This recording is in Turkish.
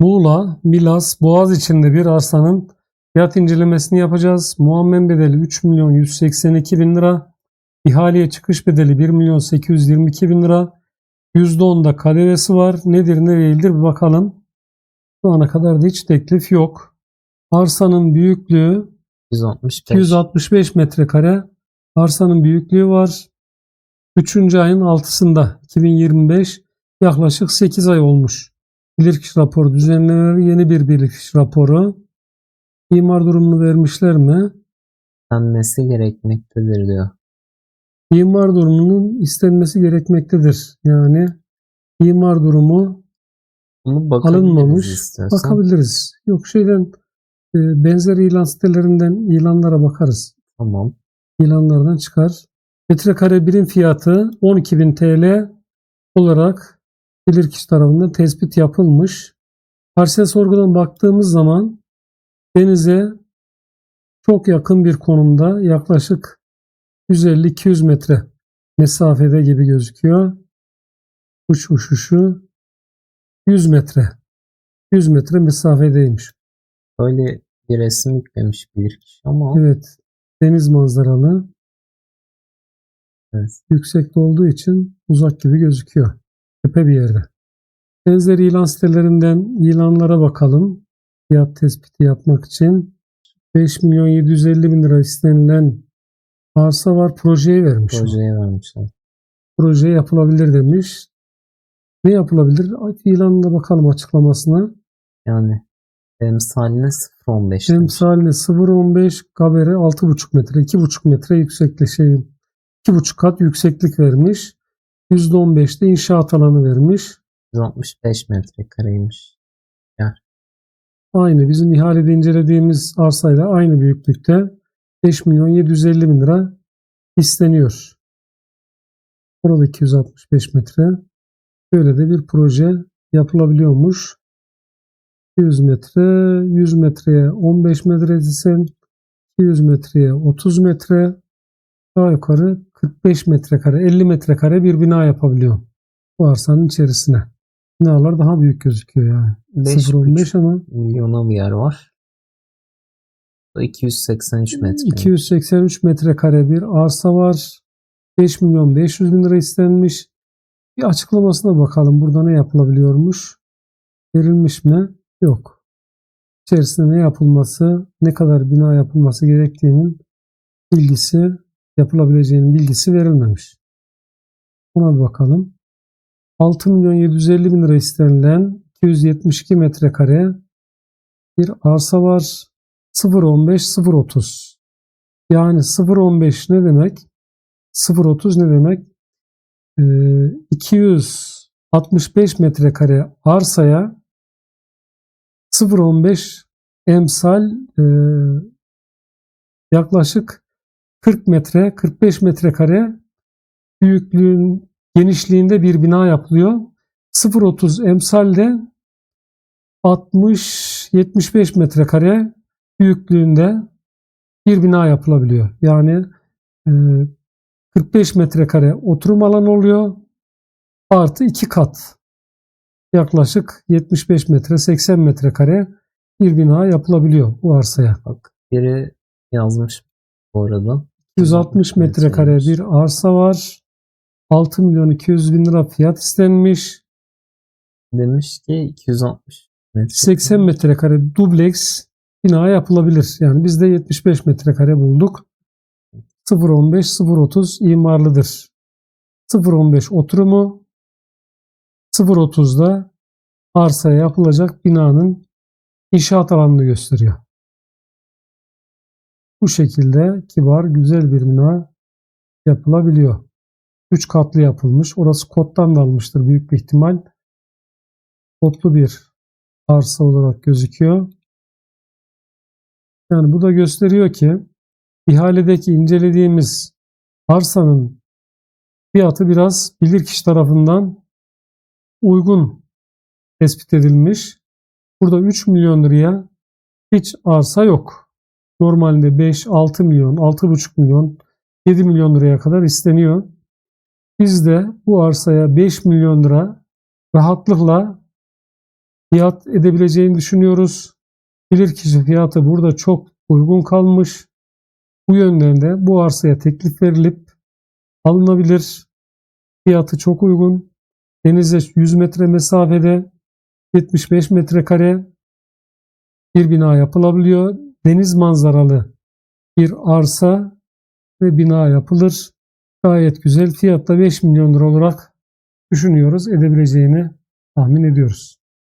Muğla, Milas, Boğaz içinde bir arsanın fiyat incelemesini yapacağız. Muammen bedeli 3 milyon 182 bin lira. İhaleye çıkış bedeli 1 milyon 822 bin lira. %10'da KDV'si var. Nedir ne değildir bir bakalım. Şu ana kadar da hiç teklif yok. Arsanın büyüklüğü 165. 265 metrekare. Arsanın büyüklüğü var. 3. ayın 6'sında 2025 yaklaşık 8 ay olmuş. Bilirkişi raporu düzenlenir. Yeni bir bilirkişi raporu. İmar durumunu vermişler mi? denmesi gerekmektedir diyor. İmar durumunun istenmesi gerekmektedir. Yani imar durumu Bunu alınmamış. istiyorsan. Bakabiliriz. Yok şeyden e, benzer ilan sitelerinden ilanlara bakarız. Tamam. ilanlardan çıkar. Metrekare birim fiyatı 12.000 TL olarak bilirkişi tarafından tespit yapılmış. Parsel sorgudan baktığımız zaman denize çok yakın bir konumda yaklaşık 150-200 metre mesafede gibi gözüküyor. Uç uçuşu 100 metre. 100 metre mesafedeymiş. Böyle bir resim yüklemiş bir kişi ama Evet. Deniz manzaralı. Evet. Yüksekte olduğu için uzak gibi gözüküyor. Tepe bir yerde. Benzer ilan sitelerinden ilanlara bakalım. Fiyat tespiti yapmak için 5 milyon 750 bin lira istenilen arsa var. Projeye vermiş. projeye vermişler. Proje yapılabilir demiş. Ne yapılabilir? İlanına bakalım açıklamasına. Yani emsaline 0.15 demiş. Emsaline 0.15 kabere 6.5 metre, 2.5 metre yükseklik şey 2.5 kat yükseklik vermiş. %15'te inşaat alanı vermiş. 165 metrekareymiş. Aynı bizim ihalede incelediğimiz arsayla aynı büyüklükte 5 milyon 750 bin lira isteniyor. Burada 265 metre. Böyle de bir proje yapılabiliyormuş. 200 metre, 100 metreye 15 metre desen 200 metreye 30 metre daha yukarı 45 metrekare 50 metrekare bir bina yapabiliyor. Bu arsanın içerisine. Binalar daha büyük gözüküyor yani. 0.15 5,5 ama milyona bir yer var. Bu 283 metre. 283 metrekare bir arsa var. 5 milyon 500 bin lira istenmiş. Bir açıklamasına bakalım. Burada ne yapılabiliyormuş? Verilmiş mi? Yok. İçerisinde ne yapılması, ne kadar bina yapılması gerektiğinin bilgisi, yapılabileceğinin bilgisi verilmemiş. Buna bir bakalım. 6 milyon 750 bin lira istenilen 272 metrekare bir arsa var. 0.15 0.30 yani 0.15 ne demek 0.30 ne demek Ee, 265 metrekare arsaya 0.15 emsal e, yaklaşık 40 metre 45 metrekare büyüklüğün genişliğinde bir bina yapılıyor 0.30 emsalde 60-75 metrekare büyüklüğünde bir bina yapılabiliyor. Yani e, 45 metrekare oturum alanı oluyor. Artı iki kat. Yaklaşık 75 metre 80 metrekare bir bina yapılabiliyor bu arsaya. Bak biri yazmış bu arada. 160 metrekare bir arsa var. 6 milyon 200 bin lira fiyat istenmiş. Demiş ki 260 metre. 80 metrekare dubleks bina yapılabilir. Yani biz de 75 metrekare bulduk. 0.15 0.30 imarlıdır. 0.15 oturumu 0.30'da arsaya yapılacak binanın inşaat alanını gösteriyor. Bu şekilde kibar güzel bir bina yapılabiliyor. 3 katlı yapılmış. Orası kottan da almıştır büyük bir ihtimal. Kotlu bir arsa olarak gözüküyor. Yani bu da gösteriyor ki ihaledeki incelediğimiz arsanın fiyatı biraz bilirkişi tarafından uygun tespit edilmiş. Burada 3 milyon liraya hiç arsa yok. Normalde 5, 6 milyon, 6,5 milyon, 7 milyon liraya kadar isteniyor. Biz de bu arsaya 5 milyon lira rahatlıkla fiyat edebileceğini düşünüyoruz. Bilirkişi fiyatı burada çok uygun kalmış. Bu yönden de bu arsaya teklif verilip alınabilir. Fiyatı çok uygun. Denize 100 metre mesafede 75 metrekare bir bina yapılabiliyor. Deniz manzaralı bir arsa ve bina yapılır. Gayet güzel. Fiyatta 5 milyon lira olarak düşünüyoruz. Edebileceğini tahmin ediyoruz.